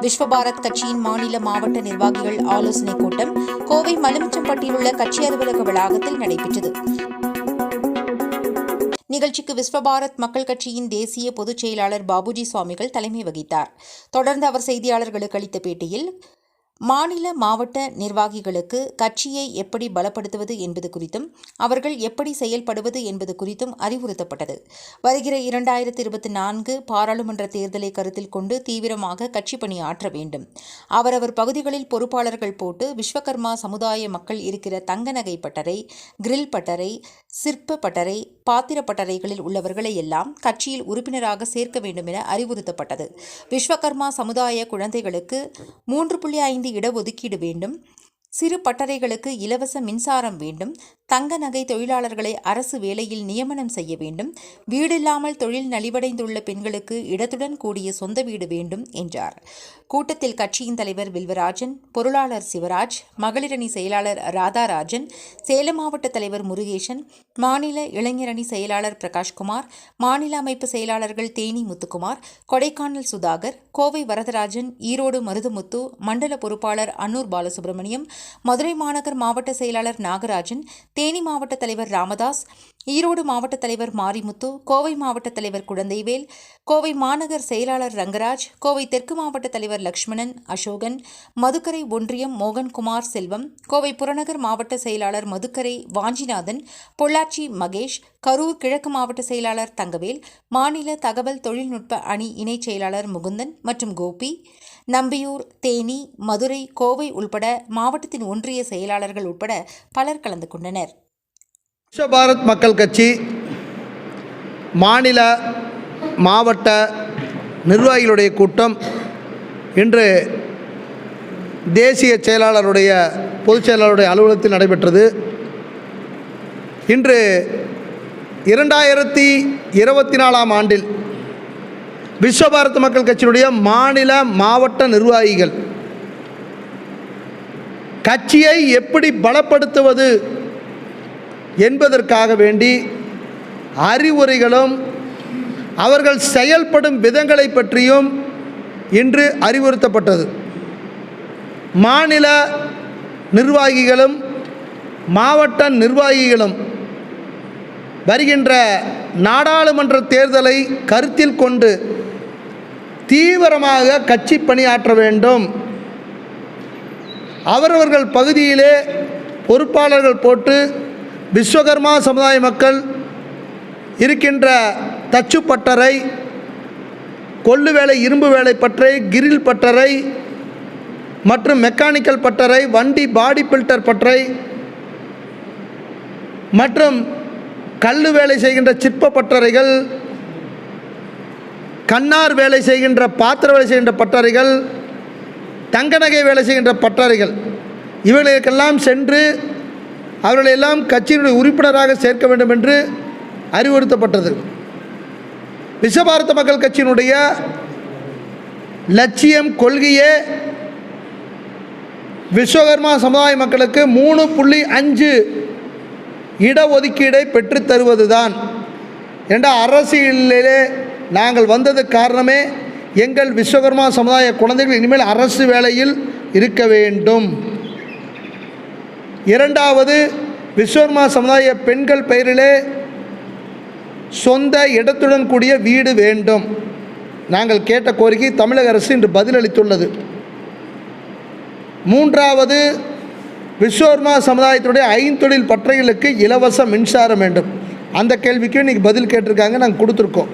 விஸ்வபாரத் கட்சியின் மாநில மாவட்ட நிர்வாகிகள் ஆலோசனைக் கூட்டம் கோவை மலுமிச்சம்பட்டியில் உள்ள கட்சி அலுவலக வளாகத்தில் நடைபெற்றது. நிகழ்ச்சிக்கு விஸ்வபாரத் மக்கள் கட்சியின் தேசிய பொதுச் செயலாளர் பாபுஜி சுவாமிகள் தலைமை வகித்தார். தொடர்ந்து அவர் செய்தியாளர்களுக்கு அளித்த பேட்டியில் மாநில மாவட்ட நிர்வாகிகளுக்கு கட்சியை எப்படி பலப்படுத்துவது என்பது குறித்தும் அவர்கள் எப்படி செயல்படுவது என்பது குறித்தும் அறிவுறுத்தப்பட்டது. வருகிற இரண்டாயிரத்தி இருபத்தி நான்கு பாராளுமன்ற தேர்தலை கருத்தில் கொண்டு தீவிரமாக கட்சி பணியாற்ற வேண்டும். அவரவர் பகுதிகளில் பொறுப்பாளர்கள் போட்டு விஸ்வகர்மா சமுதாய மக்கள் இருக்கிற தங்க நகை பட்டறை கிரில் பட்டறை சிற்ப பட்டறை பாத்திரப்பட்டறைகளில் உள்ளவர்களை எல்லாம் கட்சியில் உறுப்பினராக சேர்க்க வேண்டும் என அறிவுறுத்தப்பட்டது. விஸ்வகர்மா சமுதாய குழந்தைகளுக்கு மூன்று புள்ளி ஐந்து இடஒதுக்கீடு வேண்டும். சிறு பட்டறைகளுக்கு இலவச மின்சாரம் வேண்டும். தங்க நகை தொழிலாளர்களை அரசு வேலையில் நியமனம் செய்ய வேண்டும். வீடில்லாமல் தொழில் நலிவடைந்துள்ள பெண்களுக்கு இடத்துடன் கூடிய சொந்த வீடு வேண்டும் என்றார். கூட்டத்தில் கட்சியின் தலைவர் வில்வராஜன் பொருளாளர் சிவராஜ் மகளிரணி செயலாளர் ராதாராஜன் சேலம் மாவட்ட தலைவர் முருகேசன் மாநில இளைஞரணி செயலாளர் பிரகாஷ்குமார் மாநில அமைப்பு செயலாளர்கள் தேனி முத்துக்குமார் கொடைக்கானல் சுதாகர் கோவை வரதராஜன் ஈரோடு மருதுமுத்து மண்டல பொறுப்பாளர் அன்னூர் பாலசுப்ரமணியம் மதுரை மாநகர் மாவட்ட செயலாளர் நாகராஜன் தேனி மாவட்ட தலைவர் ராமதாஸ் ஈரோடு மாவட்ட தலைவர் மாரிமுத்து கோவை மாவட்ட தலைவர் குழந்தைவேல் கோவை மாநகர் செயலாளர் ரங்கராஜ் கோவை தெற்கு மாவட்ட தலைவர் லக்ஷ்மணன் அசோகன் மதுக்கரை ஒன்றியம் மோகன்குமார் செல்வம் கோவை புறநகர் மாவட்ட செயலாளர் மதுக்கரை வாஞ்சிநாதன் பொள்ளாச்சி மகேஷ் கரூர் கிழக்கு மாவட்ட செயலாளர் தங்கவேல் மாநில தகவல் தொழில்நுட்ப அணி இணைச் செயலாளர் முகுந்தன் மற்றும் கோபி நம்பியூர் தேனி மதுரை கோவை உள்பட மாவட்டத்தின் ஒன்றிய செயலாளர்கள் உட்பட பலர் கலந்து கொண்டனர். விஸ்வபாரத் மக்கள் கட்சி மாநில மாவட்ட நிர்வாகிகளுடைய கூட்டம் இன்று தேசிய செயலாளருடைய பொதுச் செயலாளருடைய அலுவலகத்தில் நடைபெற்றது. இன்று இரண்டாயிரத்தி இருபத்தி நாலாம் ஆண்டில் விஸ்வபாரத் மக்கள் கட்சியினுடைய மாநில மாவட்ட நிர்வாகிகள் கட்சியை எப்படி பலப்படுத்துவது என்பதற்காக வேண்டி அறிவுரைகளும் அவர்கள் செயல்படும் விதங்களை பற்றியும் இன்று அறிவுறுத்தப்பட்டது. மாநில நிர்வாகிகளும் மாவட்ட நிர்வாகிகளும் வருகின்ற நாடாளுமன்ற தேர்தலை கருத்தில் கொண்டு தீவிரமாக கட்சி பணியாற்ற வேண்டும். அவரவர்கள் பகுதியிலே பொறுப்பாளர்கள் போட்டு விஸ்வகர்மா சமுதாய மக்கள் இருக்கின்ற தச்சு பட்டறை கொள்ளு வேலை இரும்பு வேலை பட்டறை கிரில் பட்டறை மற்றும் மெக்கானிக்கல் பட்டறை வண்டி பாடி பில்டர் பட்டறை மற்றும் கல் வேலை செய்கின்ற சிற்ப பட்டறைகள் கண்ணார் வேலை செய்கின்ற பாத்திர வேலை செய்கின்ற பட்டறைகள் தங்க நகை வேலை செய்கின்ற பட்டறைகள். இவர்களுக்கெல்லாம் சென்று அவர்களை எல்லாம் கட்சியினுடைய உறுப்பினராக சேர்க்க வேண்டும் என்று அறிவுறுத்தப்பட்டது. விஸ்வபாரத மக்கள் கட்சியினுடைய லட்சியம் கொள்கையே விஸ்வகர்மா சமுதாய மக்களுக்கு மூணு புள்ளி அஞ்சு இடஒதுக்கீடை பெற்றுத் தருவது தான் என்ற அரசியலிலே நாங்கள் வந்தது காரணமே எங்கள் விஸ்வகர்மா சமுதாய குழந்தைகள் இனிமேல் அரசு வேலையில் இருக்க வேண்டும். இரண்டாவது விஸ்வர்மா சமுதாய பெண்கள் பெயரிலே சொந்த இடத்துடன் கூடிய வீடு வேண்டும். நாங்கள் கேட்ட கோரிக்கை தமிழக அரசு இன்று பதிலளித்துள்ளது. மூன்றாவது விஸ்வர்மா சமுதாயத்துடைய ஐந்தொழில் பற்றைகளுக்கு இலவச மின்சாரம் வேண்டும். அந்த கேள்விக்கும் இன்றைக்கி பதில் கேட்டிருக்காங்க நாங்கள் கொடுத்துருக்கோம்.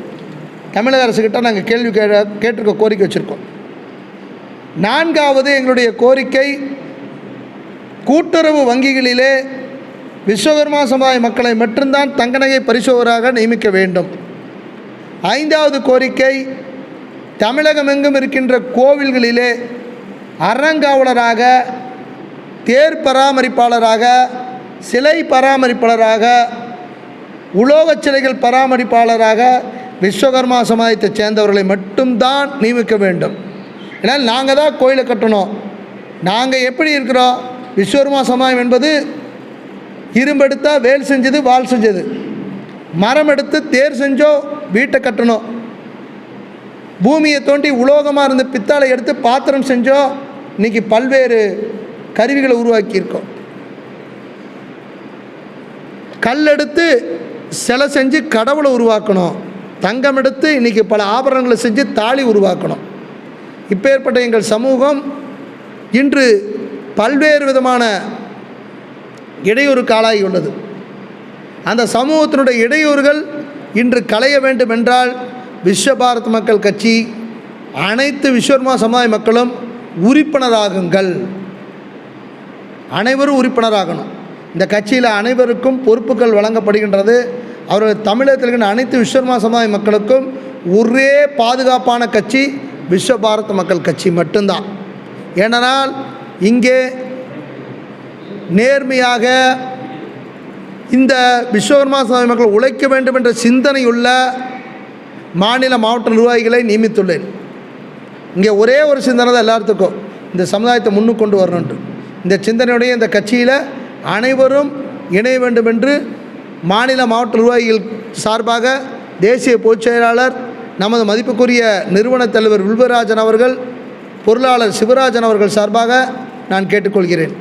தமிழக அரசுக்கிட்ட நாங்கள் கேள்வி கே கேட்டிருக்க கோரிக்கை வச்சுருக்கோம். நான்காவது எங்களுடைய கோரிக்கை கூட்டுறவு வங்கிகளிலே விஸ்வகர்மா சமுதாய மக்களை மட்டும்தான் தங்கநகை பரிசோதராக நியமிக்க வேண்டும். ஐந்தாவது கோரிக்கை தமிழகம் எங்கும் இருக்கின்ற கோவில்களிலே அறங்காவலராக தேர் பராமரிப்பாளராக சிலை பராமரிப்பாளராக உலோகச் சிலைகள் பராமரிப்பாளராக விஸ்வகர்மா சமுதாயத்தைச் சேர்ந்தவர்களை மட்டும்தான் நியமிக்க வேண்டும். ஏன்னால் நாங்கள் தான் கோயிலை கட்டணும். நாங்கள் எப்படி இருக்கிறோம்? விஸ்வரூபா சமுதாயம் என்பது இரும்பெடுத்தால் வேல் செஞ்சது வால் செஞ்சது. மரம் எடுத்து தேர் செஞ்சோ வீட்டை கட்டணும் பூமியை தோண்டி உலோகமாக இருந்த பித்தாளை எடுத்து பாத்திரம் செஞ்சோ இன்னைக்கு பல்வேறு கருவிகளை உருவாக்கியிருக்கோம். கல் எடுத்து சிலை செஞ்சு கடவுளை உருவாக்கணும். தங்கம் எடுத்து இன்றைக்கி பல ஆபரணங்களை செஞ்சு தாலி உருவாக்கணும். இப்பேற்பட்ட எங்கள் சமூகம் இன்று பல்வேறு விதமான இடையூறுக்கு ஆளாகி உள்ளது. அந்த சமூகத்தினுடைய இடையூறுகள் இன்று களைய வேண்டும் என்றால் விஸ்வபாரத் மக்கள் கட்சி அனைத்து விஸ்வர்மா சமுதாய மக்களும் உறுப்பினராகுங்கள். அனைவரும் உறுப்பினராகணும். இந்த கட்சியில் அனைவருக்கும் பொறுப்புகள் வழங்கப்படுகின்றது. அவர்கள் தமிழகத்தில் இருக்கின்ற அனைத்து விஸ்வர்மா சமுதாய மக்களுக்கும் ஒரே பாதுகாப்பான கட்சி விஸ்வபாரத் மக்கள் கட்சி மட்டும்தான். ஏனென்றால் இங்கே நேர்மையாக இந்த விஸ்வகர்மா சுவாமி மக்கள் உழைக்க வேண்டும் என்ற சிந்தனையுள்ள மாநில மாவட்ட நிர்வாகிகளை நியமித்துள்ளேன். இங்கே ஒரே ஒரு சிந்தனை தான் எல்லாத்துக்கும். இந்த சமுதாயத்தை முன்னுக்கு கொண்டு வரணுன்ட்டு இந்த சிந்தனையுடைய இந்த கட்சியில் அனைவரும் இணைய வேண்டும் என்று மாநில மாவட்ட நிர்வாகிகள் சார்பாக தேசிய பொதுச் செயலாளர் நமது மதிப்புக்குரிய நிறுவனத் தலைவர் வில்வராஜன் அவர்கள் பொருளாளர் சிவராஜன் அவர்கள் சார்பாக நான் கேட்டுக்கொள்கிறேன்.